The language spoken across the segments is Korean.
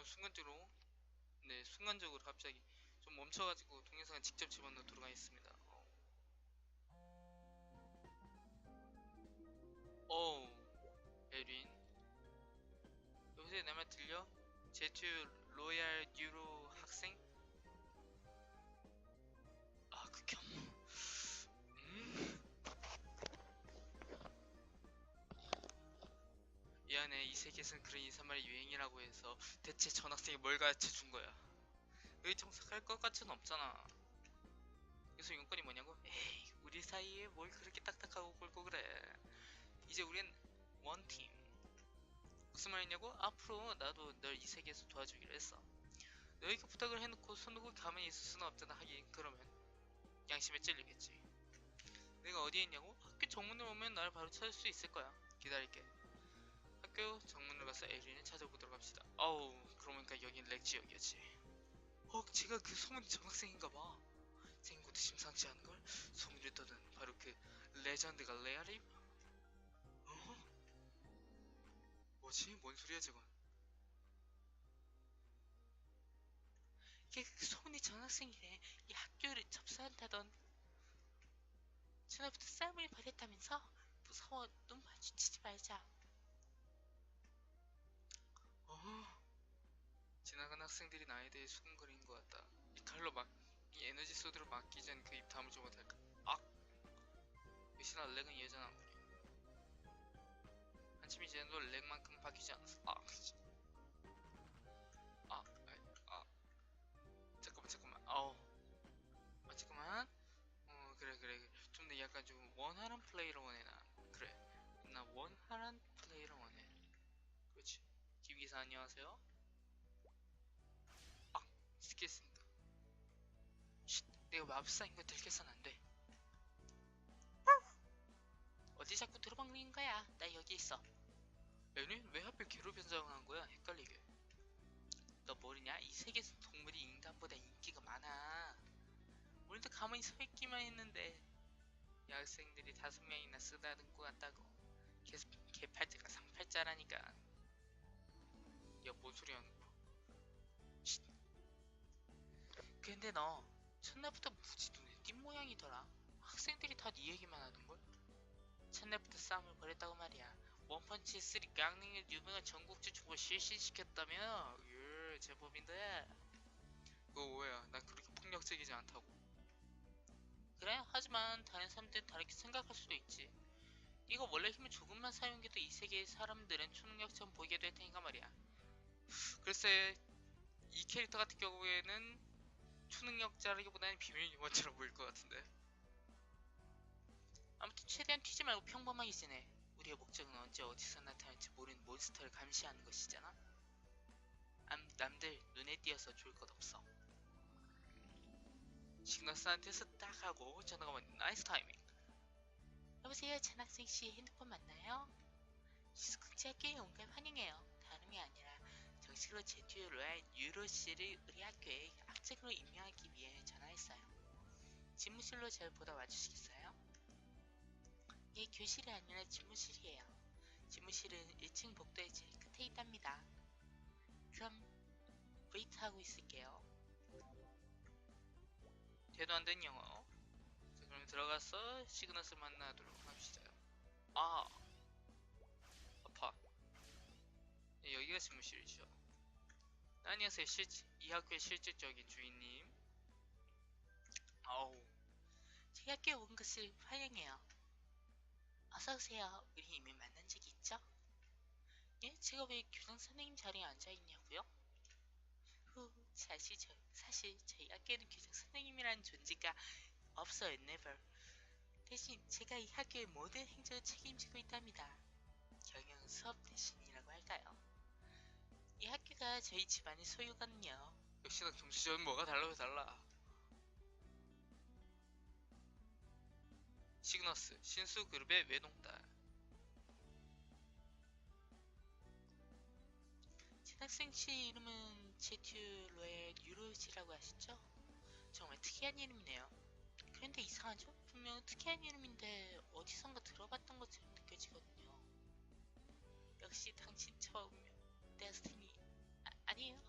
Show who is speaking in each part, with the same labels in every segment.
Speaker 1: 어, 순간적으로 네 순간적으로 갑자기 좀 멈춰가지고 동영상을 직접 집어넣어 들어가 있습니다. 어. 어우 에린 여보세요 내말 들려? 제투 로얄 유로 학생? 세계에선 그런 인사말이 유행이라고 해서 대체 전 학생이 뭘 가르쳐 준 거야? 여기 정색할 것 같지는 없잖아. 그래서 용건이 뭐냐고? 에이 우리 사이에 뭘 그렇게 딱딱하고 굵고 그래? 이제 우린 원팀 무슨 말이냐고? 앞으로 나도 널 이 세계에서 도와주기로 했어. 너희가 부탁을 해놓고 손 놓고 가만히 있을 수는 없잖아 하긴. 그러면 양심에 찔리겠지. 내가 어디에 있냐고? 학교 정문을 오면 날 바로 찾을 수 있을 거야. 기다릴게 학교 정문을 가서 에린을 찾아보도록 합시다 어우 그러니까 여긴 렉 지역이었지 어 제가 그 소문 전학생인가봐 생고도 심상치 않은걸? 소문이 떠든 바로 그 레전드가 레아립? 어? 뭐지? 뭔 소리야 저건
Speaker 2: 걔 그 소문이 전학생이래. 이 학교를 접수한다던. 전화부터 쌀물이 버렸다면서? 무서워. 눈 마주치지 말자.
Speaker 1: 학생들이 나에 대해 수군거리는 것 같다. 이 칼로 막 이 에너지 소드로 막기 전 그입 다물지 못할까 악! 역시나 렉은 여전한 우리 한침이 지나도 렉만큼 바뀌지 않았어. 아 아, 아이, 아, 잠깐만 잠깐만. 아우. 아 잠깐만. 어 그래 그래. 좀 더 약간 좀 원활한 플레이를 원해 나 그래. 나 원활한 플레이를 원해. 그렇지. 김기사 안녕하세요. 아 스키했습니다 쉿 내가 마법사인 거 들켜선 안 돼
Speaker 2: 어디 자꾸 들어박는 거야? 나 여기 있어.
Speaker 1: 애니 왜 하필 개로 변장한 거야 헷갈리게
Speaker 2: 너 모르냐? 이 세계에서 동물이 인간보다 인기가 많아. 우리도 가만히 서 있기만 했는데 여학생들이 다섯 명이나 쓰다듬고 갔다고. 개, 개팔자가 상팔자라니까.
Speaker 1: 야 뭔 소리 하는 거야
Speaker 2: 근데 너 첫날부터 무지 눈에 띈 모양이더라. 학생들이 다 네 얘기만 하던걸? 첫날부터 싸움을 벌였다고 말이야. 원펀치 쓰리 깡닝의 유명한 전국주 축을 실시시켰다며? 예, 제법인데.
Speaker 1: 그거 오해야 난 그렇게 폭력적이지 않다고
Speaker 2: 그래? 하지만 다른 사람들은 다르게 생각할 수도 있지. 이거 원래 힘을 조금만 사용해도 이 세계의 사람들은 초능력처럼 보이게 될 테니까 말이야.
Speaker 1: 글쎄 이 캐릭터 같은 경우에는 초능력자라기보다는 비밀 요원처럼 보일 것 같은데
Speaker 2: 아무튼 최대한 튀지 말고 평범하게 지내. 우리의 목적은 언제 어디서 나타날지 모르는 몬스터를 감시하는 것이잖아. 남, 남들 눈에 띄어서 좋을 것 없어.
Speaker 1: 시그너스한테서 딱 하고 전화가 왔는 나이스 타이밍
Speaker 2: 여보세요, 전학생 씨 핸드폰 맞나요? 시스kun치 학교에 온 걸 환영해요. 다름이 아니라 정식으로 제주로 할 유로 씨를 우리 학교에 학생으로 임명하기 위해 전화했어요. 집무실로 잘 보다 와주시겠어요? 예, 교실이 아니라 집무실이에요. 집무실은 1층 복도의 제일 끝에 있답니다. 그럼 웨이트하고 있을게요.
Speaker 1: 대도 안 된 영어 자 그럼 들어가서 시그너스 만나도록 합시다 아 아파 네, 여기가 집무실이죠 안녕하세요 실, 이 학교의 실질적인 주인님 아우
Speaker 2: 저희 학교에 온 것을 환영해요. 어서오세요. 우리 이미 만난 적이 있죠? 예? 제가 왜 교장 선생님 자리에 앉아있냐고요? 후, 사실, 저, 사실 저희 학교에는 교장 선생님이라는 존재가 없어요, never. 대신 제가 이 학교의 모든 행정을 책임지고 있답니다. 경영 수업 대신이라고 할까요? 이 학교가 저희 집안의 소유거든요.
Speaker 1: 역시나 경치전 뭐가 달라요 달라 시그너스 신수 그룹의 외동딸
Speaker 2: 신학생 씨 이름은 제튜 로의 유로시라고 하시죠? 정말 특이한 이름이네요. 그런데 이상하죠? 분명 특이한 이름인데 어디선가 들어봤던 것처럼 느껴지거든요. 역시 당신 처음이요. 데스티니 아니에요.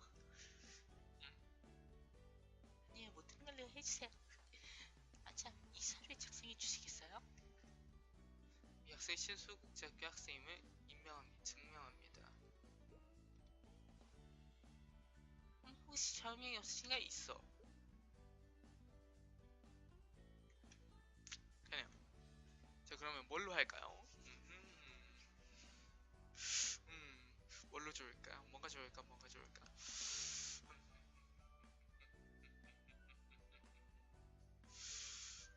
Speaker 2: 아니에요. 못한 걸로 해주세요. 아참, 이 사료에 작성해 주시겠어요?
Speaker 1: 약세 신수 국제학교 학생임을 임명합니다. 증명합니다.
Speaker 2: 음, 혹시 자명이 없으신가
Speaker 1: 있어? 그래요. 자 그러면 뭘로 할까요? 좋을까? 뭔가 좋을까?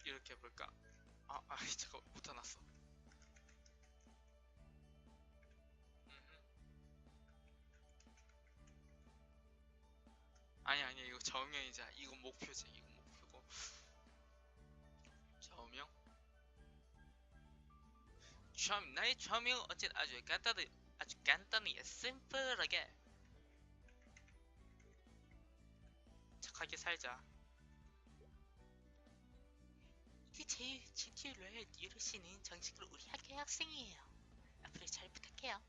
Speaker 1: 이렇게 해볼까? 아, 아, 잠깐 못타났어. 아니 아니 이거 좌우명이자 이거 목표지 이거 목표고 좌우명 좌 나의 좌우명 어쨌든 아주 간단히 아주 간단히 심플하게 착하게 살자
Speaker 2: 이제 제 GT를 이루시는 정식으로 우리 학교의 학생이에요. 앞으로 잘 부탁해요.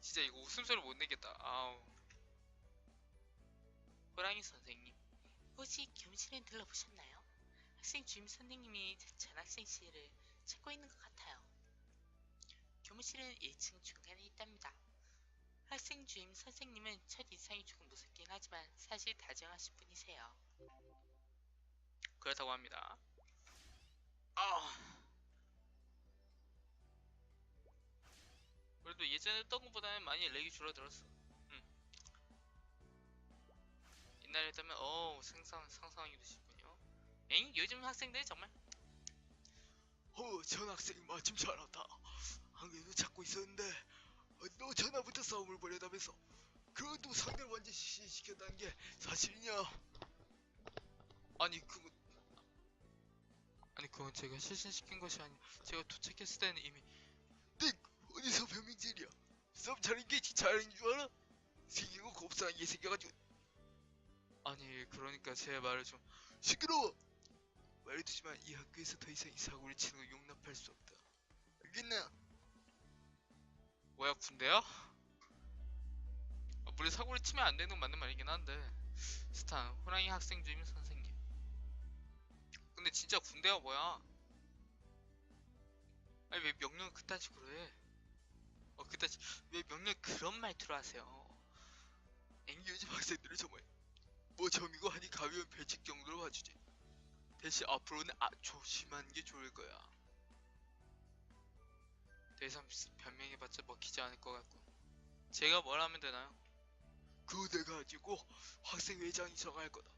Speaker 1: 진짜 이거 웃음소리 못 내겠다 아우 호랑이 선생님
Speaker 2: 혹시 교무실에 들러보셨나요? 학생 주임 선생님이 전 학생 씨를 찾고 있는 것 같아요. 교무실은 1층 중간에 있답니다. 학생 주임 선생님은 첫 인상이 조금 무섭긴 하지만 사실 다정하신 분이세요.
Speaker 1: 그렇다고 합니다 아 그래도 예전에 했던 것보다는 많이 렉이 줄어들었어 음. 옛날에 했다면 어 상상 상상하기도 쉽군요 엥 요즘 학생들 정말
Speaker 3: 어, 전 학생 마침 잘 왔다. 안 그래도 찾고 있었는데 어, 너 전화부터 싸움을 벌였다면서 그것도 상대를 완전 시시켰다는 게 사실이냐?
Speaker 1: 아니 그거 아니 그건 제가 실신시킨 것이 아니 제가 도착했을 때는 이미
Speaker 3: 네 어디서 변명질이야? 싸움 잘하는 게 잘하는 줄 알아? 거 곱상하게 생겨가지고
Speaker 1: 아니 그러니까 제 말을 좀
Speaker 3: 시끄러워. 말해두지만 이 학교에서 더 이상 이 사고를 치는 거 용납할 수 없다. 알겠나?
Speaker 1: 뭐야 군대야? 아, 물론 사고를 치면 안 되는 건 맞는 말이긴 한데 스탄 호랑이 학생 주임 선생님 근데 진짜 군대가 뭐야 아니 왜 명령을 그딴 식으로 해? 어 그딴 식- 왜 명령 그런 말투로 하세요?
Speaker 3: 앵 요즘 학생들은 정말 뭐 점이고 하니 가벼운 배칙 정도로 봐주지. 대신 앞으로는 아 조심하는 게 좋을 거야.
Speaker 1: 대상 변명해봤자 먹히지 않을 것 같고 제가 뭘 하면 되나요?
Speaker 3: 내가 가지고 학생 회장이 정할 거다.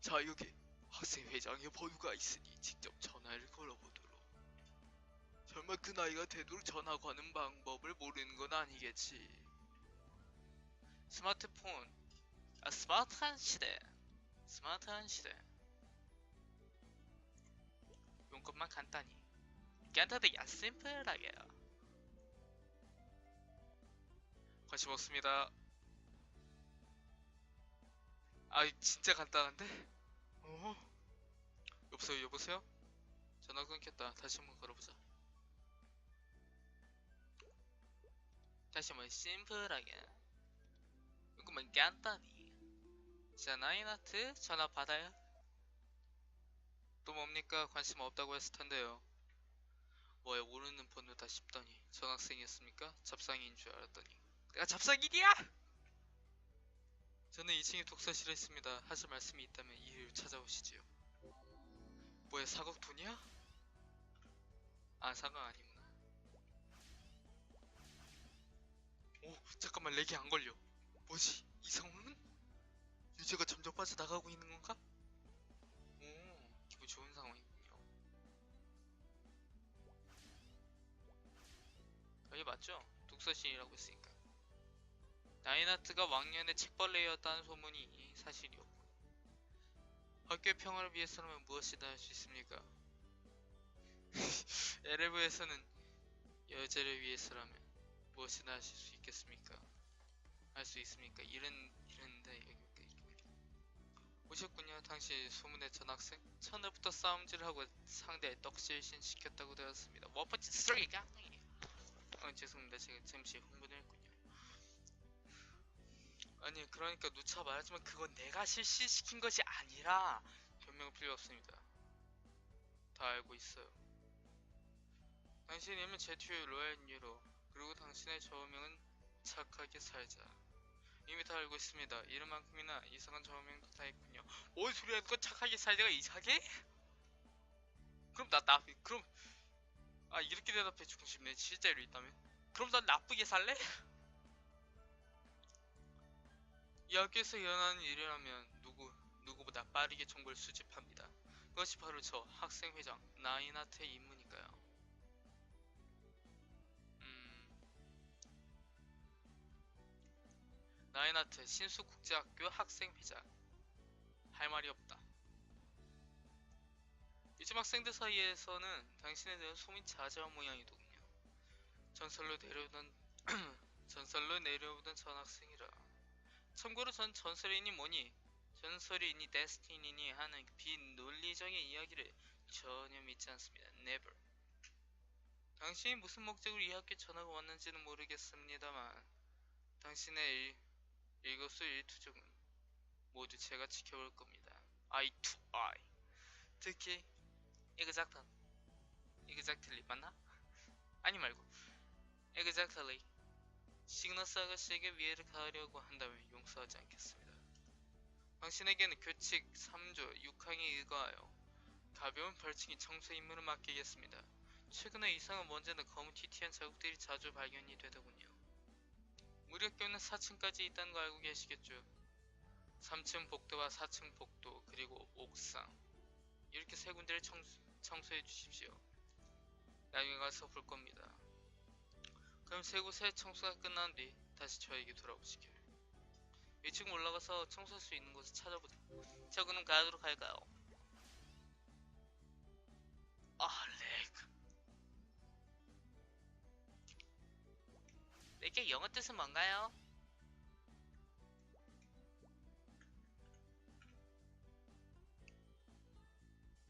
Speaker 3: 자 여기 학생 회장의 번호가 있으니 직접 전화를 걸어보도록. 설마 그 나이가 되도록 전화 거는 방법을 모르는 건 아니겠지.
Speaker 1: 스마트폰 아 스마트한 시대 스마트한 시대 용건만 간단히 간단하게 심플하게 관심 없습니다. 아 진짜 간단한데? 어? 여보세요 여보세요? 전화 끊겼다. 다시 한번 걸어보자. 다시 한번 심플하게. 조금만 간단히. 자 나인아트 전화 받아요. 또 뭡니까? 관심 없다고 했을 텐데요. 뭐야 모르는 번호다 싶더니. 전학생이었습니까? 잡상인 줄 알았더니 내가 잡상인이야! 저는 2층에 독서실에 있습니다 하실 말씀이 있다면 이를 찾아오시지요 뭐야 사각 돈이야? 아 사각 아니구나 오 잠깐만 렉이 안 걸려 뭐지? 이 상황은? 유저가 점점 빠져나가고 있는 건가? 오, 기분 좋은 상황이군요. 여기 맞죠? 독서실이라고 했으니까. 나인하트가 왕년의 책벌레였다는 소문이 사실이었고. 학교의 평화를 위해서라면 무엇이든 할 수 있습니까? LF에서는 여자를 위해서라면 무엇이든 하실 수 있겠습니까? 할 수 있습니까? 이런 이런데 여기 여기. 오셨군요. 당시 소문의 전 학생 첫날부터 싸움질하고 상대에 떡실신 시켰다고 되었습니다. 원펀치 스트레이가 어, 죄송합니다. 제가 잠시 흥분을 했군요. 아니 그러니까 누차 말하지만 그건 내가 실시시킨 것이 아니라 변명 필요 없습니다. 다 알고 있어요. 당신의 이름은 제튜 로얄 뉴로 그리고 당신의 저명은 착하게 살자. 이미 다 알고 있습니다. 이름만큼이나 이상한 저명도 다 있군요. 뭔 소리 하는 거 착하게 살자가 이상해? 그럼 나, 나, 그럼, 아, 이렇게 대답해 주고 싶네. 실제로 있다면. 그럼 난 나쁘게 살래? 이 학교에서 일어나는 일이라면 누구, 누구보다 빠르게 정보를 수집합니다. 그것이 바로 저 학생회장 나이나트의 임무니까요. 음, 나이나트 신수국제학교 학생회장 할 말이 없다. 요즘 학생들 사이에서는 당신에 대한 소문이 자자한 모양이더군요. 전설로 내려오던 전설로 내려오던 전 학생이라. 참고로 전 전설이니 뭐니 전설이니 데스티니니 하는 비논리적인 이야기를 전혀 믿지 않습니다. Never. 당신이 무슨 목적으로 이 학교에 전화가 왔는지는 모르겠습니다만 당신의 일, 일거수 일투족은 모두 제가 지켜볼 겁니다. Eye to eye. 특히 exactly, exactly 맞나? 아니 말고 exactly. 시그너스 아가씨에게 위해를 가하려고 한다면 용서하지 않겠습니다. 당신에게는 규칙 3조 6항에 의거하여 가벼운 벌칙인 청소 임무를 맡기겠습니다. 최근에 이상한 먼지나 검은 튀튀한 자국들이 자주 발견이 되더군요. 학교는 4층까지 있다는 거 알고 계시겠죠? 3층 복도와 4층 복도 그리고 옥상 이렇게 세 군데를 청소, 청소해 주십시오. 나중에 가서 볼 겁니다. 그럼 세 곳의 청소가 끝난 뒤 다시 저에게 돌아오시길. 2층 올라가서 청소할 수 있는 곳을 찾아보자. 자 그럼 가도록 할까요? 아 렉. 렉의 영어 뜻은 뭔가요?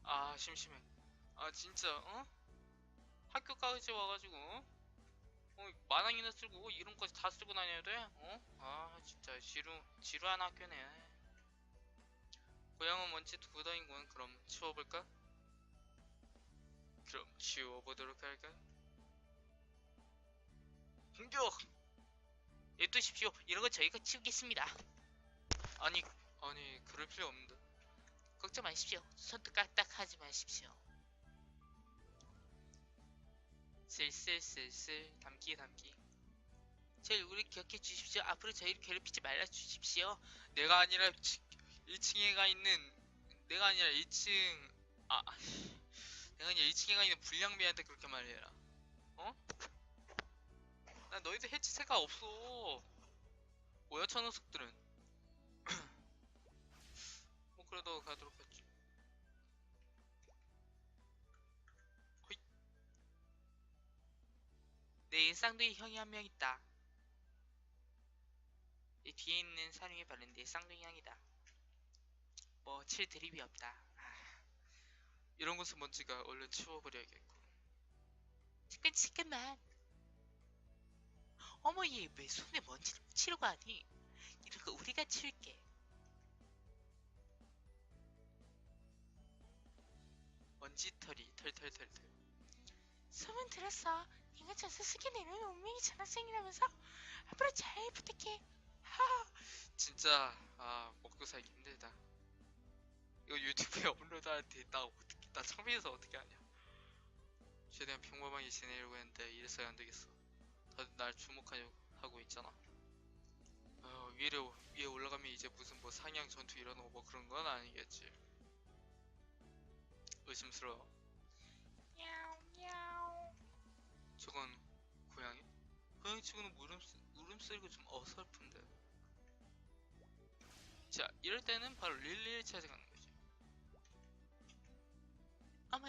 Speaker 1: 아 심심해. 아 진짜 어? 학교까지 와가지고 어? 어, 만원이나 쓰고 이름까지 다 쓰고 다녀야 돼? 어? 아 진짜 지루 지루한 학교네. 고향은 뭔지 두더인군 그럼 치워볼까? 그럼 치워보도록 할까? 공격! 냅두십시오. 이런 건 저희가 치우겠습니다. 아니 아니 그럴 필요 없는데. 걱정 마십시오. 손도 까딱하지 마십시오. 슬슬슬슬 담기 담기. 제 얼굴을 기억해 주십시오. 앞으로 저희를 괴롭히지 말아 주십시오. 내가 아니라 1층에가 있는 내가 아니라 1층 아 내가 아니라 1층에가 있는 불량배한테 그렇게 말해라. 어? 나 너희들 해치세가 없어. 뭐야 저 녀석들은. 뭐 그래도 가도록 하지 내 일상도에 형이 한 명 있다. 이 뒤에 있는 사령이 바른 내 쌍둥이 형이다. 뭐 칠 드립이 없다. 아, 이런 것은 먼지가 얼른 치워버려야겠고. 잠깐만. 어머 얘 왜 손에 먼지를 묻히려고 하니? 이런 거 우리가 치울게. 먼지털이 털털털털. 소문 들었어. 저 스스키 내려오는 운명이 전학생이라면서 앞으로 잘 부탁해. 하. 진짜 아 먹고 살기 힘들다. 이거 유튜브에 때 있다고 어떻게 나 창피해서 어떻게 하냐. 최대한 평범하게 지내려고 했는데 이래서 안 되겠어. 다들 날 주목하려고 하고 있잖아. 어, 위에 위에 올라가면 이제 무슨 뭐 상향 전투 일어나고 뭐 그런 건 아니겠지. 의심스러워. 저건 고양이? 고양이 치고는 물음쓰, 울음소리가 좀 어설픈데. 자 이럴 때는 바로 릴리를 찾아가는 거지. 아마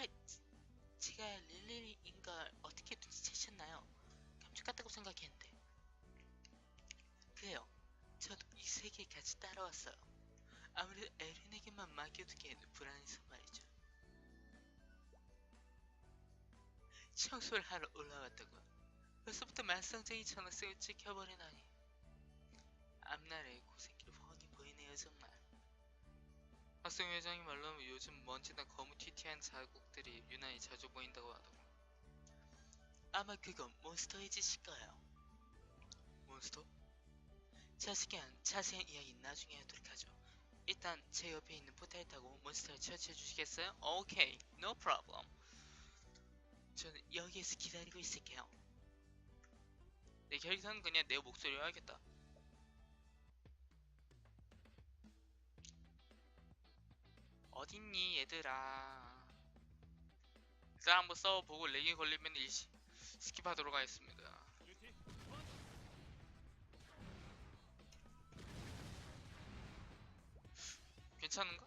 Speaker 1: 제가 릴리인 걸 어떻게 눈치채셨나요? 같다고 생각했는데. 그래요. 저도 이 세계에 같이 따라왔어요. 아무래도 에린에게만 맡겨두기에는 불안해서 말이죠 청소를 하러 올라갔다고 벌써부터 말썽쟁이 전학생을 찍혀버리다니 앞날에 고생길 훤히 보이네요 정말 학생 회장이 말로 요즘 먼지나 거무튀튀한 자국들이 유난히 자주 보인다고 하더군.
Speaker 2: 아마 그건 몬스터의 짓일 거예요.
Speaker 1: 몬스터?
Speaker 2: 자세한 자세한 이야기 나중에 하도록 하죠. 일단 제 옆에 있는 포탈 타고 몬스터를 처치해 주시겠어요?
Speaker 1: 오케이, no problem.
Speaker 2: 저는 여기에서 기다리고 있을게요.
Speaker 1: 내 캐릭터는 그냥 내 목소리로 해야겠다. 어딨니 얘들아 일단 한번 싸워보고 렉이 걸리면 일시 스킵하도록 하겠습니다 괜찮은가?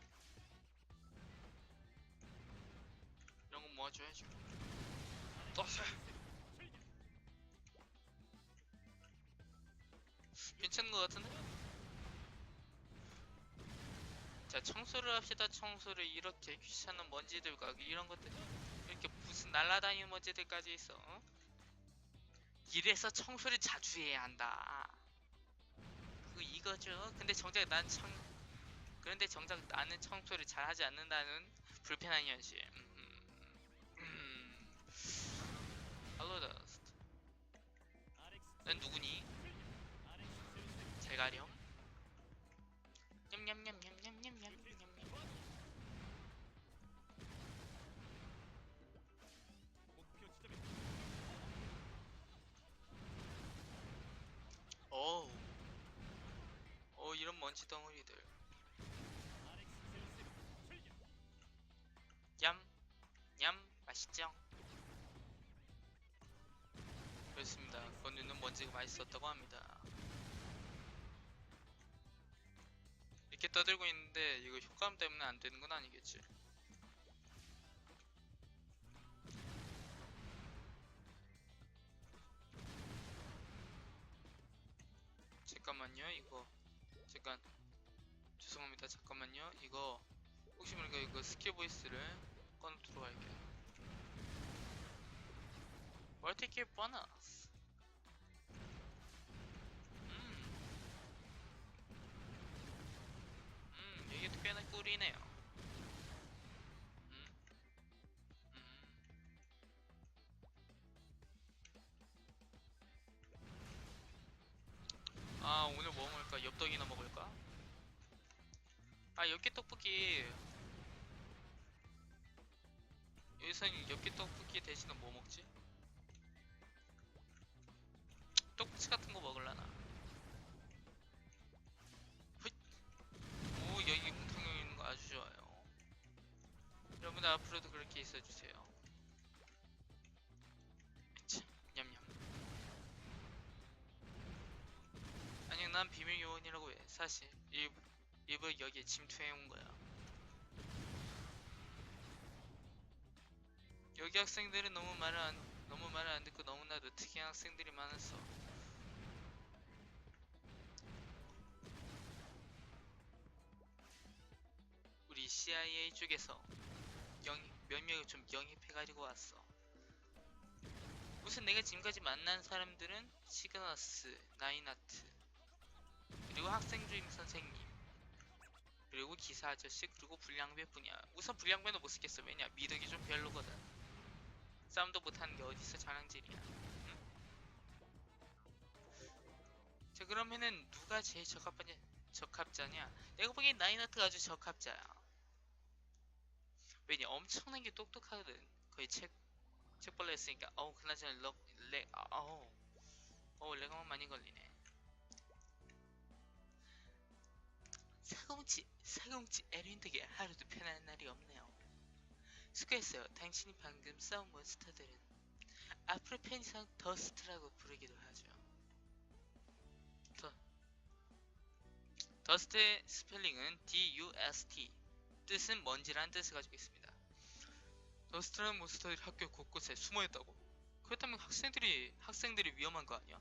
Speaker 1: 이런 거 모아줘야죠 괜찮은 것 같은데? 자 청소를 합시다. 청소를 이렇게 귀찮은 먼지들과 이런 것들. 이렇게 무슨 날라다니는 먼지들까지 있어 어? 이래서 청소를 자주 해야 한다. 그 이거죠. 근데 정작 난 청... 그런데 정작 나는 청소를 잘 하지 않는다는 불편한 현실. 음... 넌 누구니? 잘 가렴 냠냠냠냠냠냠냠냠냠 어우 어 이런 먼지 덩어리들 먼지가 맛있었다고 합니다. 이렇게 떠들고 있는데 이거 효과음 때문에 안 되는 건 아니겠지? 잠깐만요, 이거 잠깐 죄송합니다. 잠깐만요, 이거 혹시 모르니까 이거 스킬 보이스를 꺼놓도록 할게요. 멀티킬 보너스. 엽떡이나 먹을까? 아, 엽기 떡볶이. 여기서는 엽기 떡볶이 대신에 뭐 먹지? 떡꼬치 같은 거 먹을라나? 헛! 오 여기 뭉텅이 있는 거 아주 좋아요. 여러분 앞으로도 그렇게 있어주세요. 난 비밀 요원이라고 해. 사실 일부 여기에 침투해 온 거야. 여기 학생들은 너무 말을 안 너무 말을 안 듣고 너무나도 특이한 학생들이 많았어. 우리 CIA 쪽에서 영, 몇 명을 좀 영입해가지고 왔어. 우선 내가 지금까지 만난 사람들은 시그너스, 나이나트, 그리고 학생 주임 선생님, 그리고 기사 아저씨, 그리고 불량배뿐이야. 우선 불량배는 못 쓰겠어. 왜냐? 미덕이 좀 별로거든. 싸움도 못하는 게 어디서 자랑질이야. 응? 자 그러면은 누가 제일 적합하냐? 적합자냐? 내가 보기엔 나이나트가 아주 적합자야. 왜냐? 엄청나게 똑똑하거든. 거의 책 책벌레 했으니까. 어우 그나저나 럭, 렉, 아, 어우 어우 렉만 많이 걸리네.
Speaker 2: 사공치 사공치 에린 덕에 하루도 편안한 날이 없네요. 수고했어요. 당신이 방금 싸운 몬스터들은 앞으로 편의상 더스트라고 부르기도 하죠.
Speaker 1: 더스트의 스펠링은 D-U-S-T. 뜻은 먼지란 뜻을 가지고 있습니다. 더스트라는 몬스터들이 학교 곳곳에 숨어있다고. 그렇다면 학생들이 학생들이 위험한 거 아니야?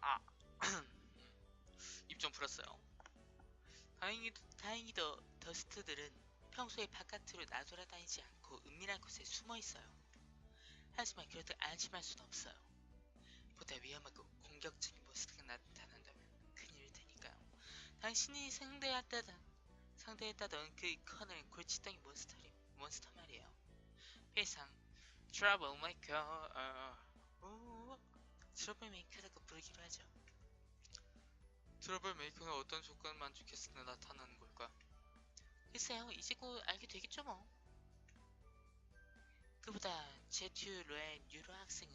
Speaker 1: 아, 입 좀 풀었어요.
Speaker 2: 다행히도 다행히도 더스트들은 평소에 바깥으로 나돌아다니지 않고 은밀한 곳에 숨어 있어요. 하지만 그렇다 안심할 순 없어요. 보다 위험하고 공격적인 몬스터가 나타난다면 큰일일 테니까요. 당신이 상대했다던 상대했다던 그 커널 골칫덩이 몬스터리 몬스터 말이에요. 회상 트러블 메이커 오 트러블 메이커라고 부르기로 하죠.
Speaker 1: 트러블 메이커는 어떤 조건을 만족했을 때 나타나는 걸까?
Speaker 2: 글쎄요, 이제 곧 알게 되겠죠 뭐. 그보다 제튜 로의 유로 학생은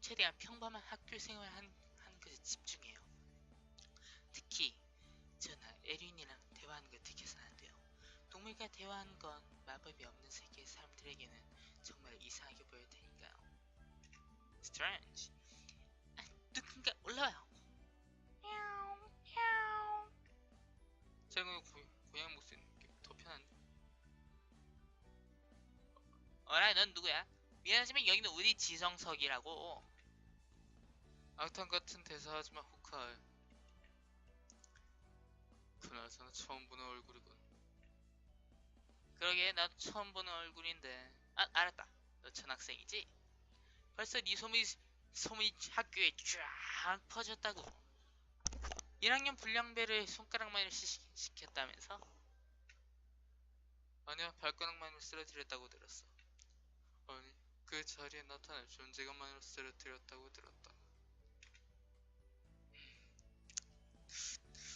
Speaker 2: 최대한 평범한 학교 생활 한, 하는 것에 집중해요. 특히 저나 에린이랑 대화하는 거 들켜서는 안 돼요. 동물과 대화하는 건 마법이 없는 세계의 사람들에게는 정말 이상하게 보일 테니까요. Strange. 아, 누군가 올라와요.
Speaker 1: 제가 고, 고양 목소리 더 편한데?
Speaker 2: 어라, 넌 누구야? 미안하지만 여기는 우리 지성석이라고.
Speaker 1: 악탄 같은 대사하지만 호카이 그나저나 처음 보는 얼굴이군
Speaker 2: 그러게 나도 처음 보는 얼굴인데. 아, 알았다. 너 전학생이지? 벌써 네 소문이 소문이 학교에 쫙 퍼졌다고. 1학년 불량배를 손가락만을 시, 시켰다면서?
Speaker 1: 아니야 발가락만으로 쓰러뜨렸다고 들었어. 아니 그 자리에 나타날 존재감만으로 쓰러뜨렸다고 들었다.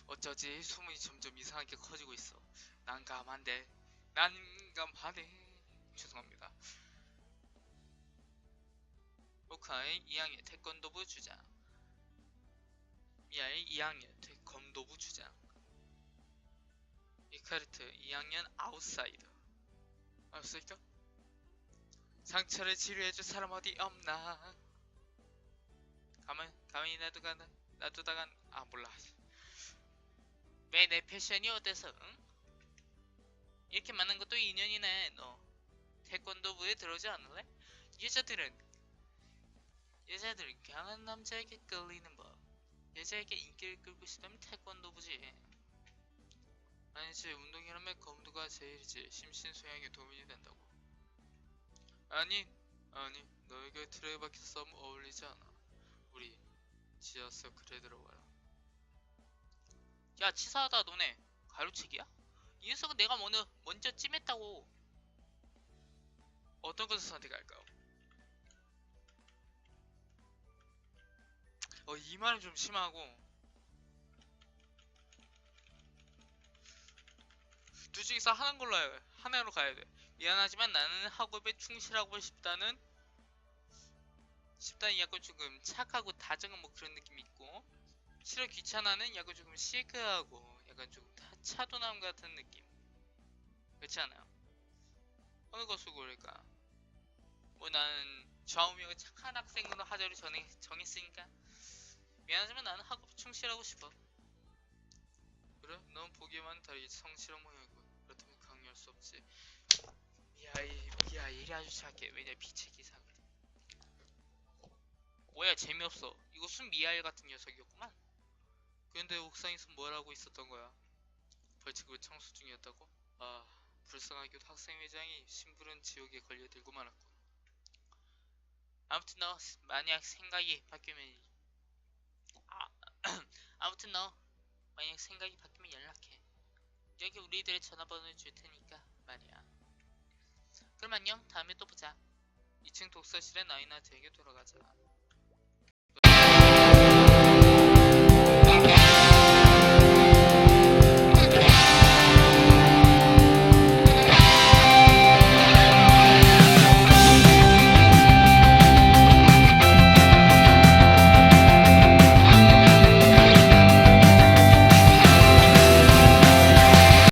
Speaker 1: 어쩌지? 소문이 점점 이상하게 커지고 있어. 난감한데. 난감하네. 죄송합니다. 오카이 2학년 태권도부 주장 미아이 2학년 태권도부 주장 이카르트 2학년 아웃사이더 아웃사이더? 상처를 치료해줄 사람 어디 없나 가만 가만히 놔두가 놔두다간 아 몰라
Speaker 2: 왜 내 패션이 어때서? 응? 이렇게 많은 것도 인연이네. 너 태권도부에 들어오지 않을래? 여자들은 여자들은 강한 남자에게 끌리는 법. 여자에게 인기를 끌고 싶다면 태권도부지.
Speaker 1: 아니지 운동이라면 검도가 제일이지 심신 소양에 도움이 된다고 아니 아니 너에게 트레이 박혀 싸움 어울리지 않아 우리 지하서클에 들어와라
Speaker 2: 야 치사하다 너네. 가로채기야? 이 녀석은 내가 먼저 먼저 찜했다고.
Speaker 1: 어떤 것을 선택할까요? 어, 이 말은 좀 심하고 둘 중에서 하나인 걸로 해요. 하나로 가야 돼.
Speaker 2: 미안하지만 나는 학업에 충실하고 싶다는 싶다는 약간 조금 착하고 다정한 뭐 그런 느낌이 있고 싫어 귀찮아는 약간 조금 시크하고 약간 조금 타- 차도남 같은 느낌 그렇지 않아요? 어느 것을 고를까? 뭐 나는 좌우명을 착한 학생으로 하자로 정해, 정했으니까 미안하지만 나는 학업 충실하고 싶어
Speaker 1: 그래? 넌 보기에만 다르게 성실한 모양이고 그렇다면 강요할 수 없지.
Speaker 2: 미아이 미아일이 아주 착해 왜냐 빛의 기사거든 뭐야 재미없어 순 미아일 같은 녀석이었구만
Speaker 1: 근데 옥상에서 뭘 하고 있었던 거야? 벌칙을 청소 중이었다고? 아, 불쌍하게도 학생회장이 심부른 지옥에 걸려들고 말았군.
Speaker 2: 아무튼 너 만약 생각이 바뀌면 아, 아무튼 너 만약 생각이 바뀌면 연락해. 여기 우리들의 전화번호 줄 테니까 말이야. 그럼 안녕. 다음에 또 보자.
Speaker 1: 2층 독서실에 나이나트에게 돌아가자.